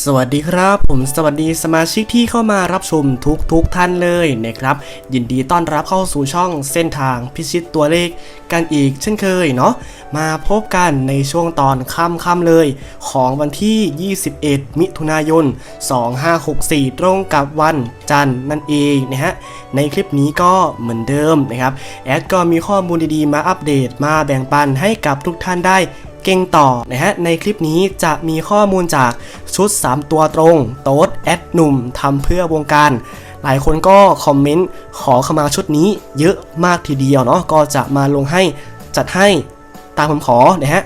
สวัสดีครับผมสวัสดีสมาชิกที่เข้ามารับชมทุกทุกท่านเลยนะครับ ยินดีต้อนรับเข้าสู่ช่องเส้นทางพิชิตตัวเลขกันอีกเช่นเคยเนาะมาพบกันในช่วงตอนค่ำๆเลย ของวันที่ 21 มิถุนายน 2564 ตรงกับวันจันทร์นั่นเองนะฮะในคลิปนี้ก็เหมือนเดิมนะครับแอดก็มีข้อมูลดีๆ มาอัปเดตมาแบ่งปันให้กับทุกท่านได้ เก่งต่อนะฮะในคลิปนี้จะมีข้อมูลจากชุด 3 ตัวตรง โต๊ดแอดหนุ่มทำเพื่อวงการ หลายคนก็คอมเมนต์ขอเข้ามาชุดนี้เยอะมากทีเดียวเนาะก็จะมาลงให้จัดให้ตามผมขอนะฮะ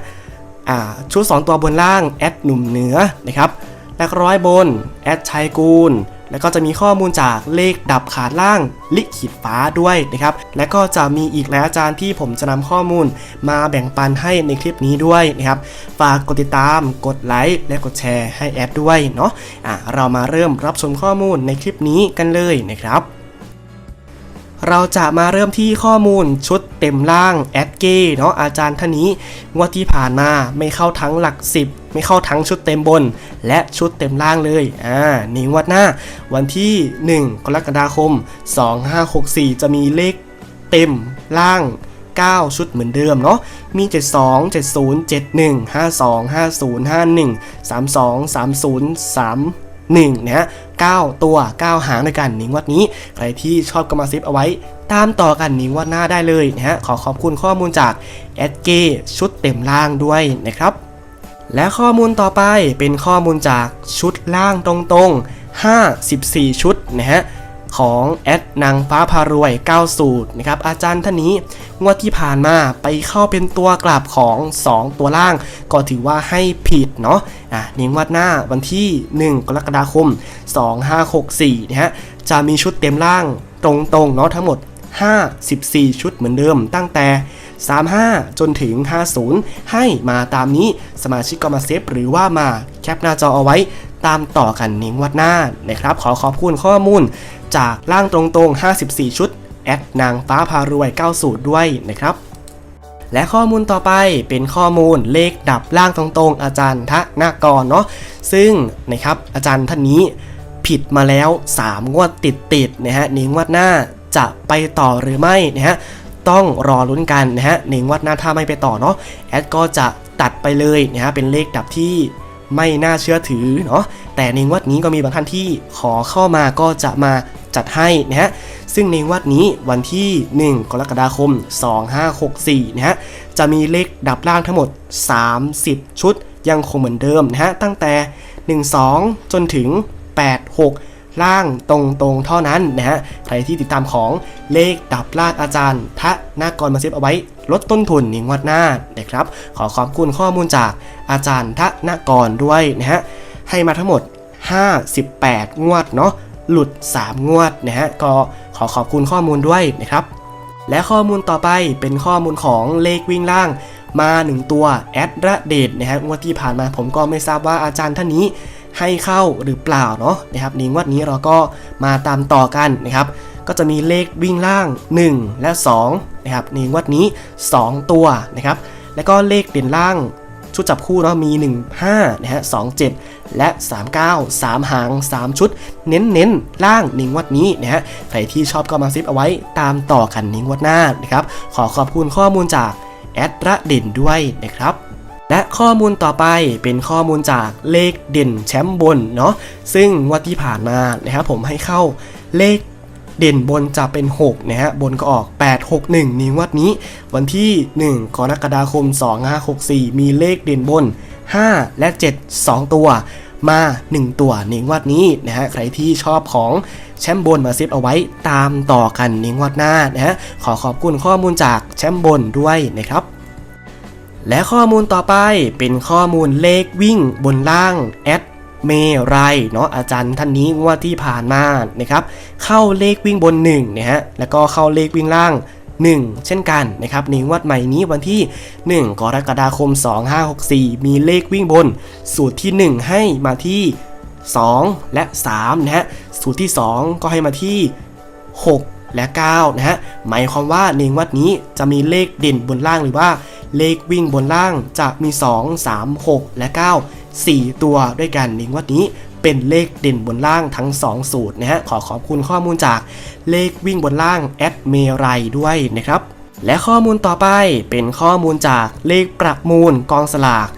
อ่าชุด 2 ตัวบนล่างแอดหนุ่มเหนือนะครับแลกร้อยบนแอดชัยกูล แล้วก็จะมีข้อมูลจากเลขดับขาดล่างลิขิตฟ้าด้วยนะครับ และก็จะมีอีกหลายอาจารย์ที่ผมจะนำข้อมูลมาแบ่งปันให้ในคลิปนี้ด้วยนะครับ ฝากกดติดตาม กดไลค์และกดแชร์ให้แอดด้วยเนาะอะเรามาเริ่มรับชมข้อมูลในคลิปนี้กันเลยนะครับเราจะมาเริ่มที่ข้อมูลชุดเต็มล่างแอดเก้เนาะอาจารย์ท่านนี้งวดที่ผ่านมาไม่เข้าทั้งหลัก 10 ไม่เข้าทั้งชุดเต็มบน และชุดเต็มล่างเลยอ่านี่งวดหน้า วันที่ 1 กรกฎาคม 2564 จะมีเลขเต็มล่าง 9 ชุดเหมือนเดิมเนาะ มี 72 70 71 52 50 51 32 30 3 1นะฮะ9ตัว 9 หางด้วยกันนิงวัดนี้ ใครที่ชอบก็มาซิปเอาไว้ ตามต่อกันนิงวัดหน้าได้เลยนะฮะ ขอขอบคุณข้อมูลจากแอดเกชุดเต็มล่างด้วยนะครับ และข้อมูลต่อไปเป็นข้อมูลจากชุดล่างตรงๆ 54 ชุดนะฮะของแอดนางฟ้าพารวย 9 สูตรนะครับอาจารย์ท่านนี้งวดที่ผ่านมาไปเข้าเป็นตัวกลับของ 2 ตัวล่าง ก็ถือว่าให้ผิดเนาะอะนิ้งวัดหน้าวันที่ 1 กรกฎาคม 2564นะฮะจะมีชุดเต็มล่างตรงๆเนาะทั้งหมด 54 ชุดเหมือนเดิมตั้งแต่ 35 จนถึง 50 ให้มาตามนี้สมาชิกก็มาเซฟหรือว่ามาแคปหน้าจอเอาไว้ตามต่อกันนิ้งวัดหน้านะครับ ขอขอบคุณข้อมูล จากล่างตรงๆ 54 ชุด แอดนางฟ้าพารวย9สูตรด้วยนะครับและข้อมูลต่อไปเป็นข้อมูลเลขดับล่างตรงๆ อาจารย์ทะนากรเนาะซึ่งนะครับอาจารย์ท่านนี้ผิดมาแล้ว 3 งวดติดๆนะฮะนิ้งวัดหน้าจะไปต่อหรือไม่นะฮะ ต้องรอลุ้นกันนะฮะนิ้งวัดหน้าถ้าไม่ไปต่อเนาะแอดก็จะตัดไปเลยนะฮะเป็นเลขดับที่ไม่น่าเชื่อถือเนาะแต่ในงวัดนี้ก็มีบางท่านที่ขอเข้ามาก็จะมาจัดให้นะฮะซึ่งในงวัดนี้วันที่ 1 กรกฎาคม 2564นะฮะจะมีเลขดับล่างทั้งหมด 30 ชุดยังคงเหมือนเดิมนะฮะตั้งแต่ 12 จนถึง 86 ล่างตรงๆเท่านั้นนะฮะใครที่ติดตามของเลขดับลางอาจารย์ทะนากรมาเซฟเอาไว้ ลดต้นทุนในงวดหน้านะครับ ขอขอบคุณข้อมูลจากอาจารย์ทะนากรด้วยนะฮะให้มาทั้งหมด 58 งวดเนาะหลุด 3 งวดนะฮะก็ขอขอบคุณข้อมูลด้วยนะครับ และข้อมูลต่อไปเป็นข้อมูลของเลขวิ่งล่างมา 1 ตัวแอดระเดดนะฮะงวดที่ผ่านมาผมก็ไม่ทราบว่าอาจารย์ท่านนี้ ให้เข้าหรือเปล่าเนาะนะครับในงวดนี้เราก็มาตามต่อกันนะครับก็จะมีเลขวิ่งล่าง 1 และ2นะครับในงวดนี้ 2 ตัวนะครับแล้วก็เลขเด่นล่างชุดจับคู่เนาะมี 1 5นะฮะ27 และ 39 3 หาง 3 ชุด เน้นเน้นๆล่างนิงวัดนี้นะฮะใครที่ชอบก็มาซิปเอาไว้ตามต่อกันนิงวัดหน้านะครับขอขอบคุณข้อมูลจากแอดระเด่นด้วยนะครับ และข้อมูลต่อไปเป็นข้อมูลจากเลขเด่นแชมป์บนเนาะซึ่งวันที่ผ่านมานะครับผมให้เข้าเลขเด่นบนจะเป็น 6 นะฮะ บนก็ออก 8 6 1นี้งวัดนี้ วันที่ 1 กรกฎาคม 2564 มีเลขเด่นบน 5 และ 7 2 ตัว มา 1 ตัวในงวัดนี้นะฮะ ใครที่ชอบของแชมป์บนมาเซฟเอาไว้ตามต่อกันในงวัดหน้านะฮะ ขอขอบคุณข้อมูลจากแชมป์บนด้วยนะครับ และข้อมูลต่อไปเป็นข้อมูลเลขวิ่งบนล่างแอดเมไรเนาะอาจารย์ท่านนี้งวดที่ผ่านมานะครับ เข้าเลขวิ่งบน1นะฮะแล้วก็เข้าเลขวิ่งล่าง 1 เช่นกันนะครับในงวดใหม่นี้วันที่ 1 กรกฎาคม 2564 มีเลขวิ่งบน สูตรที่ 1 ให้มาที่ 2 และ3นะฮะสูตรที่ 2 ก็ให้มาที่ 6 และ9นะฮะหมายความว่าในงวดนี้จะมีเลขเด่นบนล่างหรือว่าเลขวิ่งบนล่างจะมี 2 3 6 และ 9 4 ตัวด้วยกันในงวดนี้เป็นเลขเด่นบนล่างทั้ง 2 สูตรนะฮะขอขอบคุณข้อมูลจากเลขวิ่งบนล่างแอดเมไรด้วยนะครับและข้อมูลต่อไปเป็นข้อมูลจากเลขประมูลกองสลาก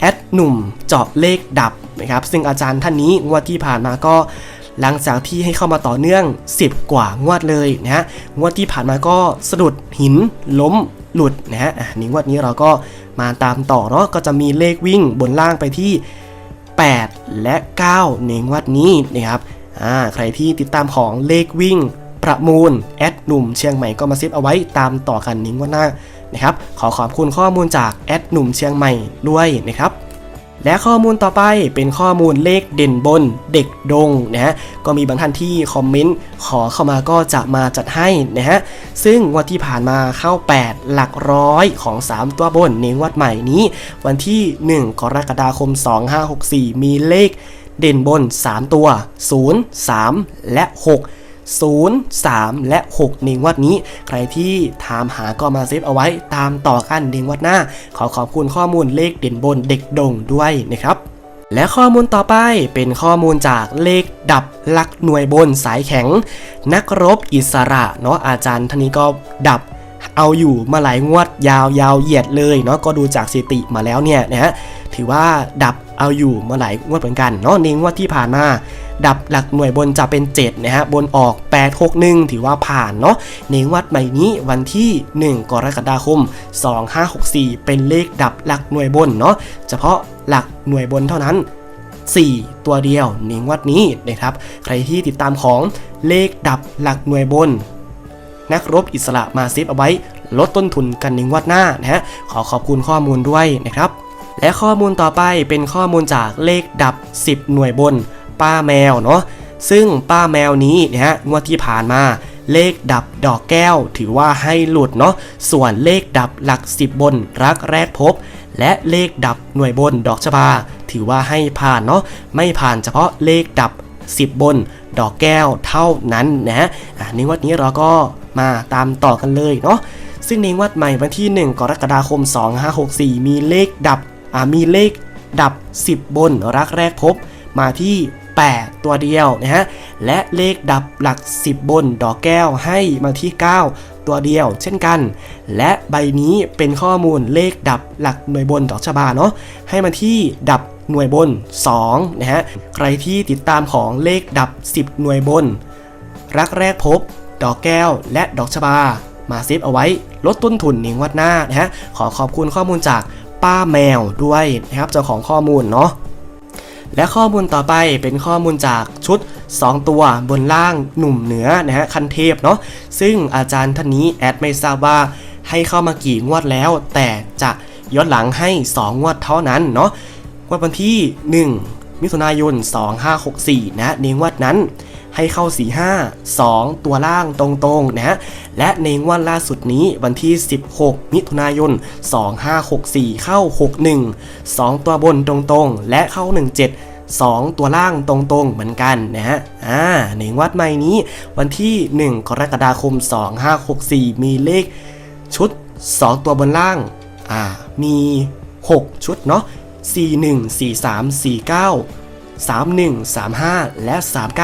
แอดหนุ่มเจาะเลขดับนะครับซึ่งอาจารย์ท่านนี้งวดที่ผ่านมาก็ หลังจากที่ให้เข้ามาต่อเนื่อง 10 กว่างวดเลยนะฮะงวดที่ผ่านมาก็สะดุดหินล้มหลุดนะฮะอะนี่งวดนี้เราก็มาตามต่อเนาะก็จะมีเลขวิ่งบนล่างไปที่ 8 และ 9 ในงวดนี้นะครับอ่าใครที่ติดตามของเลขวิ่งประมูลแอดหนุ่มเชียงใหม่ก็มาเซตเอาไว้ตามต่อกันในงวดหน้านะครับขอขอบคุณข้อมูลจากแอดหนุ่มเชียงใหม่ด้วยนะครับ และข้อมูลต่อไปเป็นข้อมูลเลขเด่นบนเด็กดงนะฮะก็มีบางท่านที่คอมเมนต์ขอเข้ามาก็จะมาจัดให้นะฮะซึ่งงวันที่ผ่านมาเข้า 8 หลักร้อยของ 3 ตัวบนในงวดใหม่นี้ วันที่ 1 กรกฎาคม 2564 มีเลขเด่นบน 3 ตัว 0 3 และ 6 0 3 และ 6 ในงวดนี้ ใครที่ถามหาก็มาเซฟเอาไว้ตามต่อกันในงวดหน้า ขอขอบคุณข้อมูลเลขเด่นบนเด็กดงด้วยนะครับและข้อมูลต่อไปเป็นข้อมูลจากเลขดับหลักหน่วยบนสายแข็ง นักรบอิสระเนาะอาจารย์ท่านนี้ก็ดับเอาอยู่มาหลายงวดยาวยาวเหยียดเลยเนาะก็ดูจากสถิติมาแล้วเนี่ยนะฮะถือว่าดับเอาอยู่มาหลายงวดเหมือนกันเนาะในงวดที่ผ่านมา ดับหลักหน่วยบนจะเป็น 7 นะฮะ บนออก 861 ถือว่าผ่านเนาะในงวัดใหม่นี้วันที่ 1 กรกฎาคม 2564 เป็นเลขดับหลักหน่วยบนเนาะเฉพาะหลักหน่วยบนเท่านั้น 4 ตัวเดียวในงวัดนี้นะครับ ใครที่ติดตามของเลขดับหลักหน่วยบน นักรบอิสระมาเซฟเอาไว้ ลดต้นทุนกันในงวดหน้านะฮะขอขอบคุณข้อมูลด้วยนะครับและข้อมูลต่อไปเป็นข้อมูลจากเลขดับ 10 หน่วยบน ป้าแมวเนาะซึ่งป้าแมวนี้นะฮะงวดที่ผ่านมาเลขดับดอกแก้ว ถือว่าให้หลุดเนาะส่วนเลขดับหลัก10บบนรักแรกพบ และเลขดับหน่วยบนดอกชบา ถือว่าให้ผ่านเนาะไม่ผ่านเฉพาะเลขดับ 10 บน ดอกแก้วเท่านั้นนะฮะในวัดนี้เราก็มาตามต่อกันเลยเนาะซึ่งในวัดใหม่วันที่ 1 กรกฎาคม 2564 มีเลขดับมีเลขดับ 10 บนรักแรกพบมาที่ 8 ตัวเดียวนะฮะ และเลขดับหลัก 10 บนดอกแก้วให้มาที่ 9 ตัวเดียว เช่นกัน และใบนี้เป็นข้อมูลเลขดับหลักหน่วยบนดอกชบาเนาะ ให้มาที่ดับหน่วยบน2นะฮะ ใครที่ติดตามของเลขดับ 10 หน่วยบน รักแรกพบ ดอกแก้ว และดอกชบา มาเซฟเอาไว้ลดต้นทุนในงวัดหน้านะฮะ ขอขอบคุณข้อมูลจากป้าแมวด้วยนะครับเจ้าของข้อมูลเนาะ และข้อมูลต่อไปเป็นข้อมูลจากชุด 2 ตัวบนล่างหนุ่มเหนือนะฮะคันเทพเนาะซึ่งอาจารย์ท่านนี้แอดไม่ทราบว่าให้เข้ามากี่งวดแล้ว แต่จะย้อนหลังให้ 2 งวดเท่านั้นเนาะงวดวันที่ 1 มิถุนายน 2564 นะในงวดนั้น ให้เข้า 45 2 ตัวล่างตรงๆนะฮะและในงวดล่าสุดนี้วันที่ 16 มิถุนายน 2564 เข้า 61 2 ตัวบนตรงๆ และเข้า 17 2 ตัวล่างตรงๆ เหมือนกันนะฮะ อ่าในงวดใหม่นี้วันที่ 1 กรกฎาคม 2564 มีเลขชุด 2 ตัวบนล่าง อ่า มี 6 ชุดเนาะ 41 43 49 31 35 และ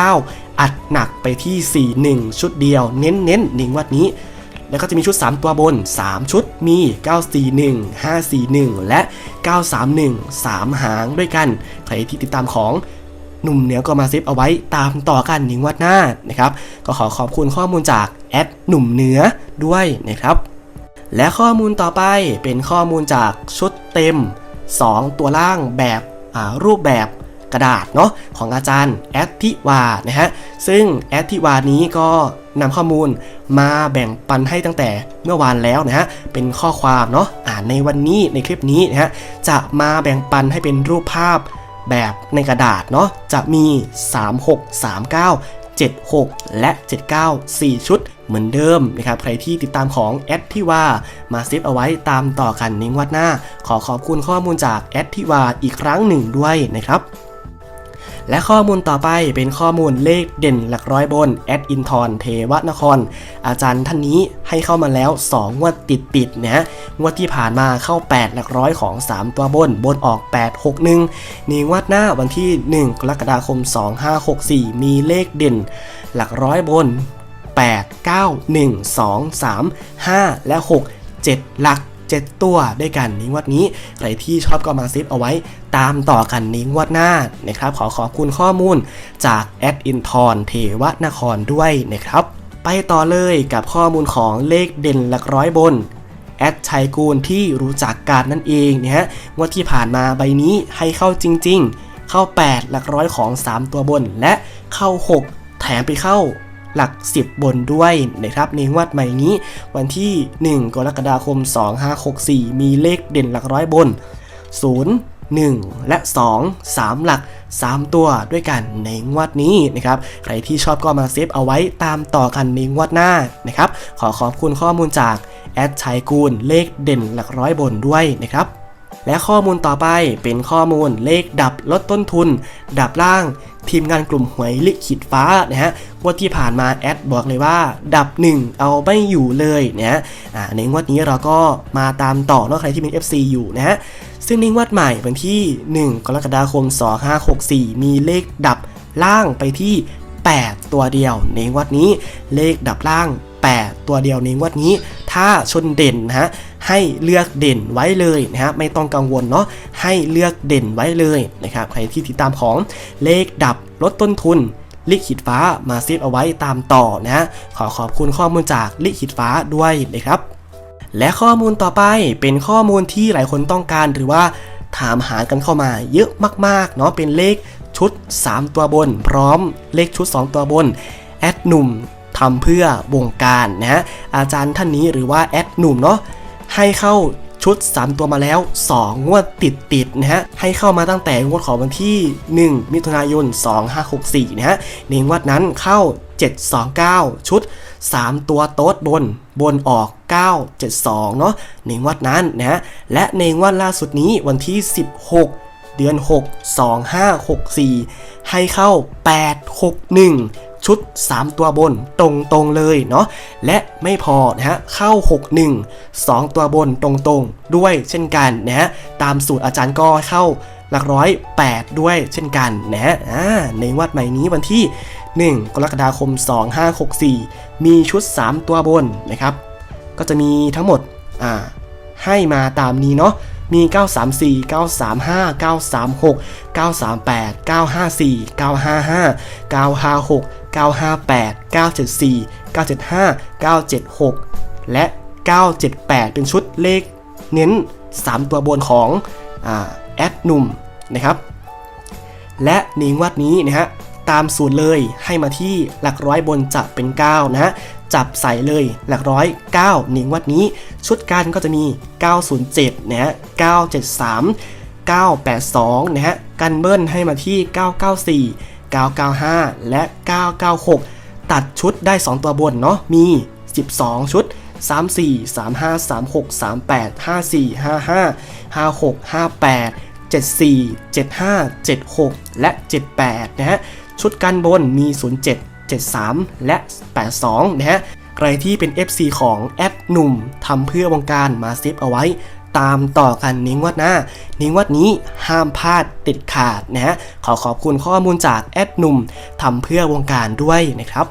39 อัดหนักไปที่ 41 ชุดเดียว เน้นๆในงวัดนี้ แล้วก็จะมีชุด 3 ตัวบน 3 ชุดมี 941 541 และ 931 3 หางด้วยกัน ใครที่ติดตามของหนุ่มเหนือก็มาเซฟเอาไว้ตามต่อกันในงวัดหน้านะครับ ก็ขอขอบคุณข้อมูลจากแอดหนุ่มเหนือด้วยนะครับ และข้อมูลต่อไปเป็นข้อมูลจากชุดเต็ม 2 ตัวล่างแบบรูปแบบ กระดาษเนาะของอาจารย์แอดทิวานะฮะซึ่งแอดทิวานี้ก็นำข้อมูลมาแบ่งปันให้ตั้งแต่เมื่อวานแล้วนะฮะเป็นข้อความเนาะอ่านในวันนี้ในคลิปนี้นะฮะจะมาแบ่งปันให้เป็นรูปภาพแบบในกระดาษเนาะจะมี 36 39 76 และ 79 4 ชุดเหมือนเดิมนะครับใครที่ติดตามของแอดที่ว่ามาเซฟเอาไว้ตามต่อกันในงวดหน้า ขอขอบคุณข้อมูลจากแอดที่ว่าอีกครั้งหนึ่งด้วยนะครับ และข้อมูลต่อไปเป็นข้อมูลเลขเด่นหลักร้อยบนแอดอินทรเทวนคร อาจารย์ท่านนี้ให้เข้ามาแล้ว 2 งวดติดติดนะงวดที่ผ่านมาเข้า 8 หลักร้อยของ 3 ตัวบน บนออก 8 6 1ในงวดหน้าวันที่ 1 กรกฎาคม 2564 มีเลขเด่น หลักร้อยบน 8 9 1 2 3 5 และ 6 7 หลัก 7 ตัวด้วยกันในงวดนี้ ใครที่ชอบก็มาเซฟเอาไว้ตามต่อกันในงวดหน้านะครับ ขอขอบคุณข้อมูลจากแอดอินทรเทวนครด้วยนะครับ ไปต่อเลยกับข้อมูลของเลขเด่นหลักร้อยบนแอดชัยกูลที่รู้จักการนั่นเองนะฮะงวดที่ผ่านมาใบนี้ให้เข้าจริง ๆ เข้า 8 หลักร้อยของ 3 ตัวบนและเข้า 6 แถมไปเข้า หลัก 10 บนด้วยนะครับในงวดใหม่นี้ วันที่ 1 กรกฎาคม 2564 มีเลขเด่นหลักร้อยบน 0 1 และ 2 3 หลัก 3 ตัวด้วยกันในงวดนี้นะครับ ใครที่ชอบก็มาเซฟเอาไว้ตามต่อกันในงวดหน้านะครับ ขอขอบคุณข้อมูลจากแอดชัยกูลเลขเด่นหลักร้อยบนด้วยนะครับ และข้อมูลต่อไปเป็นข้อมูลเลขดับลดต้นทุน ดับล่าง ทีมงานกลุ่มหวยลิขิตฟ้านะฮะงวดที่ผ่านมาแอดบอกเลยว่า ดับ 1 เอาไม่อยู่เลยนะฮะอ่าในงวดนี้เราก็มาตามต่อเนาะใครที่เป็น FC อยู่นะฮะซึ่งในงวดใหม่วันที่ 1 กรกฎาคม 2564 มีเลขดับล่างไปที่ 8 ตัวเดียว ในงวดนี้เลขดับล่าง 8 ตัวเดียวในงวดนี้ ถ้าชนเด่นนะฮะให้เลือกเด่นไว้เลยนะฮะไม่ต้องกังวลเนาะให้เลือกเด่นไว้เลยนะครับใครที่ติดตามของเลขดับลดต้นทุนลิขิตฟ้ามาเซฟเอาไว้ตามต่อนะฮะขอขอบคุณข้อมูลจากลิขิตฟ้าด้วยนะครับ และข้อมูลต่อไปเป็นข้อมูลที่หลายคนต้องการหรือว่าถามหากันเข้ามาเยอะมากๆเนาะเป็นเลขชุด 3 ตัวบน พร้อมเลขชุด 2 ตัวบน แอดหนุ่ม ทำเพื่อวงการนะฮะอาจารย์ท่านนี้หรือว่าแอดหนุ่มเนาะให้เข้าชุด 3 ตัวมาแล้ว 2 งวดติดติดๆนะฮะ ให้เข้ามาตั้งแต่งวดของวันที่ 1 มิถุนายน 2564 นะฮะในงวดนั้นเข้า 729 ชุด 3 ตัวโต๊ดบนบนออก 972 เนาะในงวดนั้นนะฮะ และในงวดล่าสุดนี้วันที่ 16 เดือน 6 2564 ให้เข้า 861 ชุด 3 ตัวบนตรงๆเลยเนาะและไม่พอนะฮะเข้า 61 2 ตัวบนตรงๆ ด้วยเช่นกันนะฮะตามสูตรอาจารย์ก็เข้าหลักร้อย 8 ด้วยเช่นกันนะฮะในวัดใหม่นี้วันที่ 1 กรกฎาคม 2564 มีชุด 3 ตัวบนนะครับ ก็จะมีทั้งหมดอ่าให้มาตามนี้เนาะ มี 934 935 936 938 954 955 956 958 974 975 976 และ 978 เป็นชุดเลขเน้น 3 ตัวบนของแอดหนุ่มนะครับ และในงวดนี้นะฮะตามสูตรเลยให้มาที่หลักร้อยบนจะเป็น 9 นะฮะ จับใส่เลย หลักร้อย9ในงวัดนี้ ชุดกันก็จะมี 907 นะฮะ 973 982 นะฮะ กันเบิ้ลให้มาที่ 994 995 และ 996 ตัดชุดได้ 2 ตัวบนเนาะ มี 12 ชุด 34 35 36 38 54 55 56 58 74 75 76 และ 78 นะฮะ ชุดกันบนมี 07 73 และ 82 นะฮะ ใครที่เป็น FC ของแอดหนุ่มทำเพื่อวงการมาเซฟเอาไว้ ตามต่อกันในงวัดหน้า นิ้งวัดนี้ห้ามพลาดติดขาดนะฮะ ขอขอบคุณข้อมูลจากแอดหนุ่มทำเพื่อวงการด้วยนะครับ